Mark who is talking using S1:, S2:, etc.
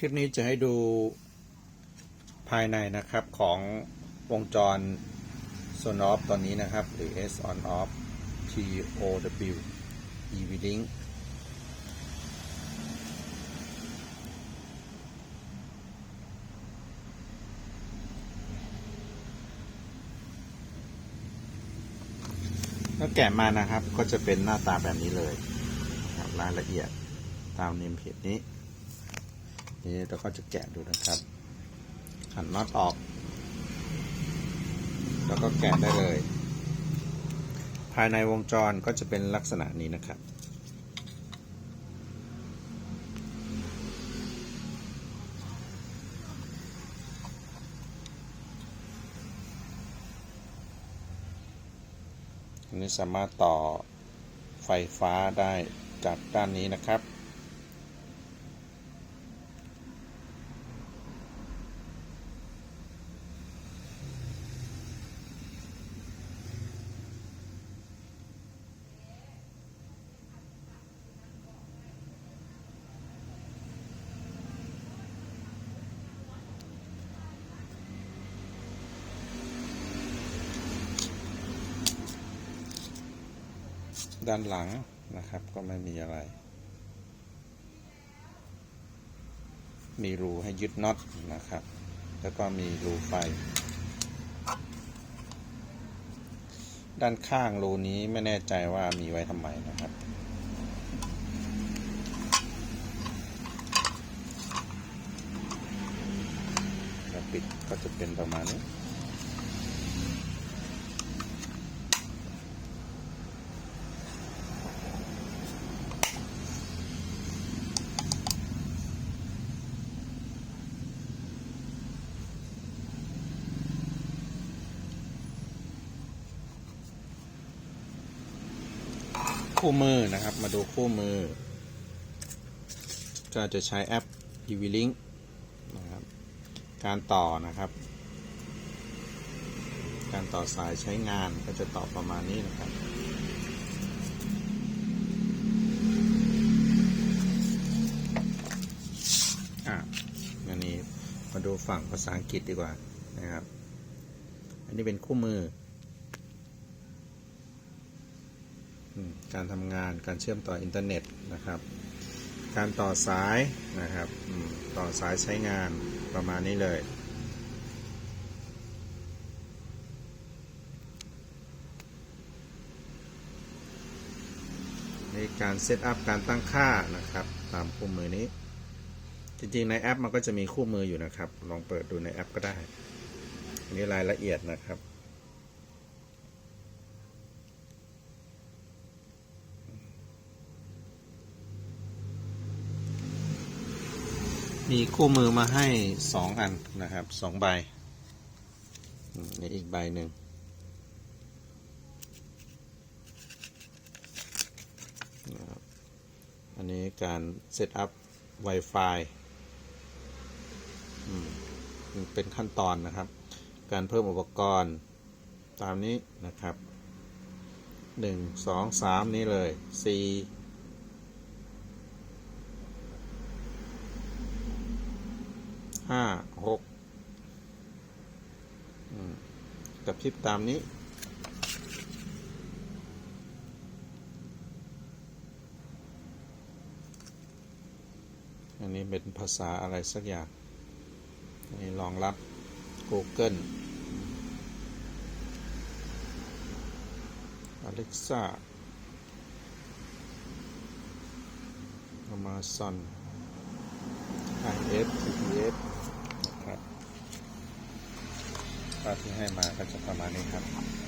S1: คลิปนี้จะให้ดูภายในนะครับของวงจร s o n off ตอนนี้นะครับ หรือ S on off P O W E V link แล้วแกะมานะครับก็จะเป็นหน้าตาแบบนี้เลยครับรายละเอียดตามเนมเพจนี้ นี่เราก็จะแกะดูนะครับหันน็อตออก แล้วก็แกะได้เลย ภายในวงจรก็จะเป็นลักษณะนี้นะครับอันนี้สามารถต่อไฟฟ้าได้จากด้านนี้นะครับ ด้านหลังนะครับก็ไม่มีอะไร มีรูให้ยึดน็อตนะครับ แล้วก็มีรูไฟ ด้านข้างรูนี้ไม่แน่ใจว่ามีไว้ทำไมนะครับแล้วปิดก็จะเป็นประมาณนี้ คู่มือนะครับ มาดูคู่มือ ก็จะใช้แอป EV-Link นะครับ การต่อนะครับ การต่อสายใช้งานก็จะต่อประมาณนี้นะครับอะอันนี้มาดูฝั่งภาษาอังกฤษดีกว่านะครับ อันนี้เป็นคู่มือ อืม การทำงาน การเชื่อมต่ออินเทอร์เน็ตนะครับ การต่อสายนะครับต่อสายใช้งานประมาณนี้เลยในการเซตอัพการตั้งค่านะครับ ตามคู่มือนี้ จริงๆในแอปมันก็จะมีคู่มืออยู่นะครับ ลองเปิดดูในแอปก็ได้อันนี้รายละเอียดนะครับ มีคู่มือมาให้สองอันนะครับสองใบนี่อีกใบหนึ่งอันนี้การเซตอัพ Wi-Fi เป็นขั้นตอนนะครับ การเพิ่มอุปกรณ์ตามนี้นะครับหนึ่งสองสามนี้เลยสี่ ห้าหกกับพริบตามนี้อันนี้เป็นภาษาอะไรสักอย่าง อันนี้รองรับ Google Alexa Amazon IS GPS นะครับ ภาพที่ให้มาก็จะประมาณนี้ครับ